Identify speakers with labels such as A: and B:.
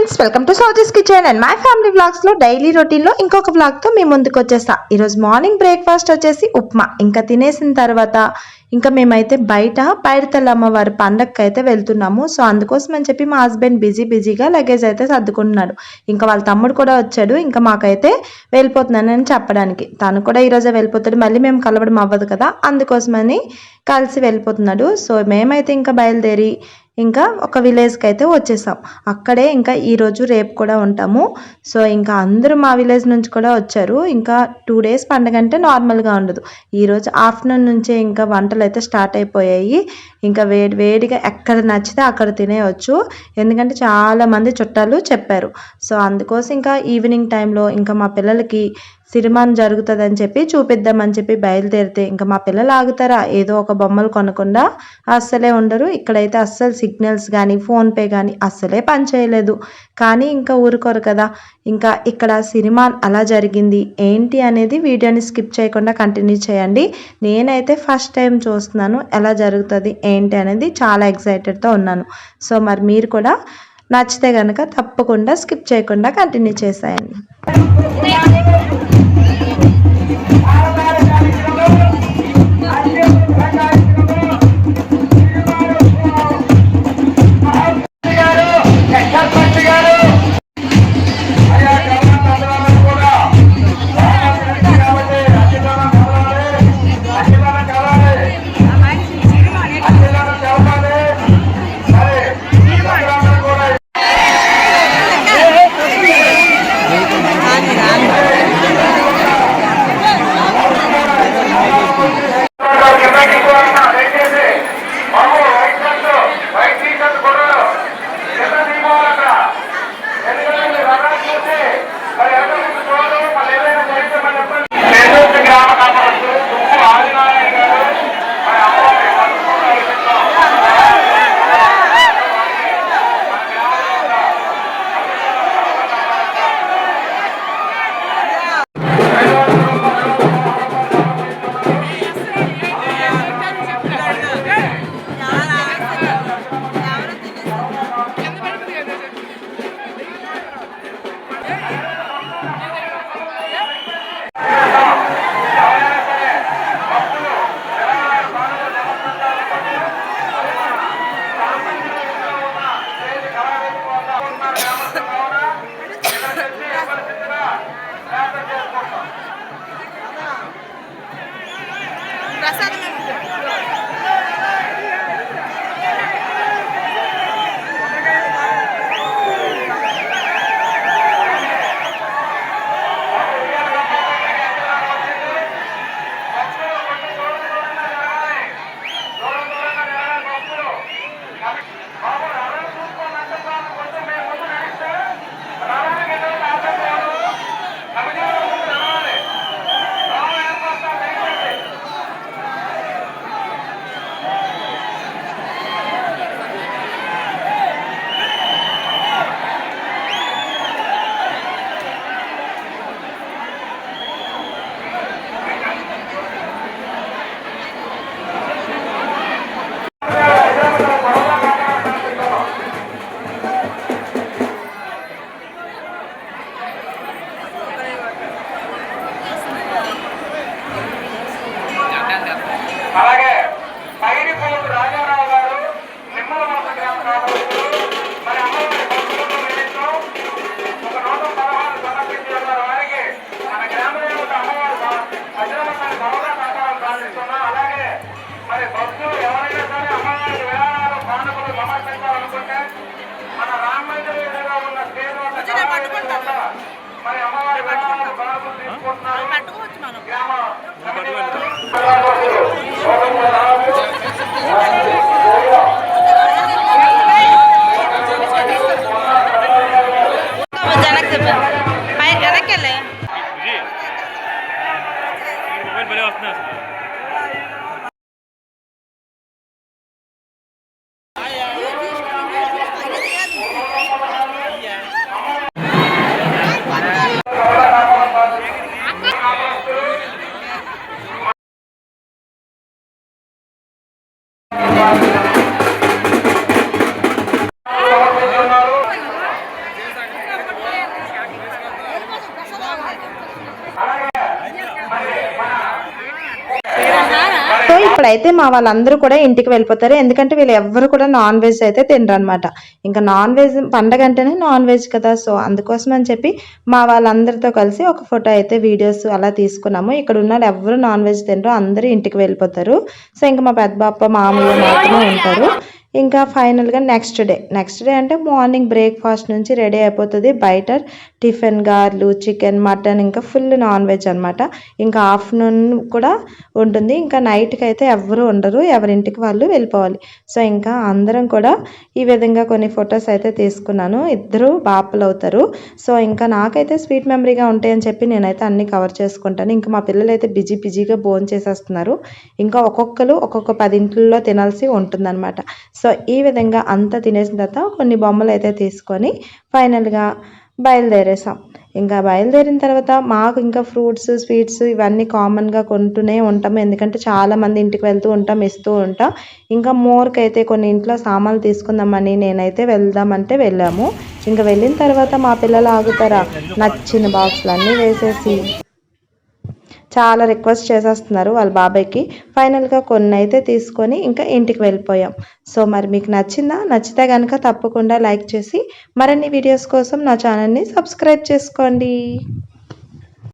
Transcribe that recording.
A: Friends welcome to సౌజెస్ kitchen and my family వ్లాగ్స్లో daily రొటీన్లో ఇంకొక వ్లాగ్తో మీ ముందుకు వచ్చేస్తా. ఈరోజు మార్నింగ్ బ్రేక్ఫాస్ట్ వచ్చేసి ఉప్మా. ఇంకా తినేసిన తర్వాత ఇంకా మేమైతే బయట పైడితల్లమ్మ అమ్మవారి పండగకి అయితే వెళ్తున్నాము. సో అందుకోసం అని చెప్పి మా హస్బెండ్ బిజీ బిజీగా లగేజ్ అయితే సర్దుకుంటున్నాడు. ఇంకా వాళ్ళ తమ్ముడు కూడా వచ్చాడు. ఇంకా మాకైతే వెళ్ళిపోతున్నానని చెప్పడానికి. తను కూడా ఈరోజే వెళ్ళిపోతాడు. మళ్ళీ మేము కలవడం అవ్వదు కదా. అందుకోసమని కలిసి వెళ్ళిపోతున్నాడు. సో మేమైతే ఇంకా బయలుదేరి ఇంకా ఒక విలేజ్కి అయితే వచ్చేసాం. అక్కడే ఇంకా ఈరోజు రేపు కూడా ఉంటాము. సో ఇంకా అందరూ మా విలేజ్ నుంచి కూడా వచ్చారు. ఇంకా టూ డేస్ పండగ అంటే నార్మల్గా ఉండదు. ఈరోజు ఆఫ్టర్నూన్ నుంచే ఇంకా వంటలు అయితే స్టార్ట్ అయిపోయాయి. ఇంకా వేడి వేడిగా ఎక్కడ నచ్చితే అక్కడ తినేయచ్చు. ఎందుకంటే చాలామంది చుట్టాలు చెప్పారు. సో అందుకోసం ఇంకా ఈవినింగ్ టైంలో ఇంకా మా పిల్లలకి సిరిమాన్ జరుగుతుందని చెప్పి చూపిద్దామని చెప్పి బయలుదేరితే ఇంకా మా పిల్లలు ఆగుతారా? ఏదో ఒక బొమ్మలు కొనకుండా అస్సలే ఉండరు. ఇక్కడైతే అస్సలు సిగ్నల్స్ కానీ ఫోన్పే కానీ అస్సలే పనిచేయలేదు కానీ ఇంకా ఊరుకోరు కదా. ఇంకా ఇక్కడ సిరిమాన్ అలా జరిగింది. ఏంటి అనేది వీడియోని స్కిప్ చేయకుండా కంటిన్యూ చేయండి. నేనైతే ఫస్ట్ టైం చూస్తున్నాను ఎలా జరుగుతుంది ఏంటి అనేది చాలా ఎక్సైటెడ్తో ఉన్నాను. సో మరి మీరు కూడా నచ్చితే కనుక తప్పకుండా స్కిప్ చేయకుండా కంటిన్యూ చేసేయండి.
B: మన రామ మందిరం ఉన్న స్టేజ్ మరి అమ్మవారి సో
A: ఇప్పుడైతే మా వాళ్ళందరూ కూడా ఇంటికి వెళ్ళిపోతారు. ఎందుకంటే వీళ్ళు ఎవ్వరు కూడా నాన్ వెజ్ అయితే తినరు అనమాట ఇంకా నాన్ వెజ్ పండగ అంటేనే నాన్ వెజ్ కదా. సో అందుకోసం అని చెప్పి మా వాళ్ళందరితో కలిసి ఒక ఫోటో అయితే వీడియోస్ అలా తీసుకున్నాము. ఇక్కడ ఉన్న వాళ్ళు ఎవ్వరు నాన్ వెజ్ తినరు. అందరూ ఇంటికి వెళ్ళిపోతారు. సో ఇంకా మా పెద్ద బాప మామూలు మాత్రమే ఉంటారు. ఇంకా ఫైనల్గా నెక్స్ట్ డే. నెక్స్ట్ డే అంటే మార్నింగ్ బ్రేక్ఫాస్ట్ నుంచి రెడీ అయిపోతుంది. బయట టిఫిన్ గార్లు చికెన్ మటన్ ఇంకా ఫుల్ నాన్ వెజ్ అనమాట ఇంకా ఆఫ్టర్నూన్ కూడా ఉంటుంది. ఇంకా నైట్కి అయితే ఎవరు ఉండరు. ఎవరింటికి వాళ్ళు వెళ్ళిపోవాలి. సో ఇంకా అందరం కూడా ఈ విధంగా కొన్ని ఫొటోస్ అయితే తీసుకున్నాను. ఇద్దరు బాపలు అవుతారు. సో ఇంకా నాకైతే స్వీట్ మెమరీగా ఉంటాయని చెప్పి నేనైతే అన్ని కవర్ చేసుకుంటాను. ఇంకా మా పిల్లలు అయితే బిజీ బిజీగా భోజనం చేసేస్తున్నారు. ఇంకా ఒక్కొక్కరు ఒక్కొక్క పది ఇంట్లో తినాల్సి ఉంటుందన్నమాట. సో ఈ విధంగా అంతా తినేసిన తర్వాత కొన్ని బొమ్మలు అయితే తీసుకొని ఫైనల్గా బయలుదేరేసాం. ఇంకా బయలుదేరిన తర్వాత మాకు ఇంకా ఫ్రూట్స్ స్వీట్స్ ఇవన్నీ కామన్గా కొంటూనే ఉంటాం ఎందుకంటే చాలామంది ఇంటికి వెళ్తూ ఉంటాం ఇస్తూ ఉంటాం. ఇంకా మోర్కి అయితే కొన్ని ఇంట్లో సామాన్లు తీసుకుందామని నేనైతే వెళ్దామంటే వెళ్ళాము. ఇంకా వెళ్ళిన తర్వాత మా పిల్లలు ఆగుతారా? నచ్చిన బాక్స్లు అన్నీ వేసేసి చాలా రిక్వెస్ట్ చేసేస్తున్నారు వాళ్ళ బాబాయ్కి. ఫైనల్గా కొన్ని అయితే తీసుకొని ఇంకా ఇంటికి వెళ్ళిపోయాం. సో మరి మీకు నచ్చిందా? నచ్చితే కనుక తప్పకుండా లైక్ చేసి మరిన్ని వీడియోస్ కోసం నా ఛానల్ని సబ్స్క్రైబ్ చేసుకోండి.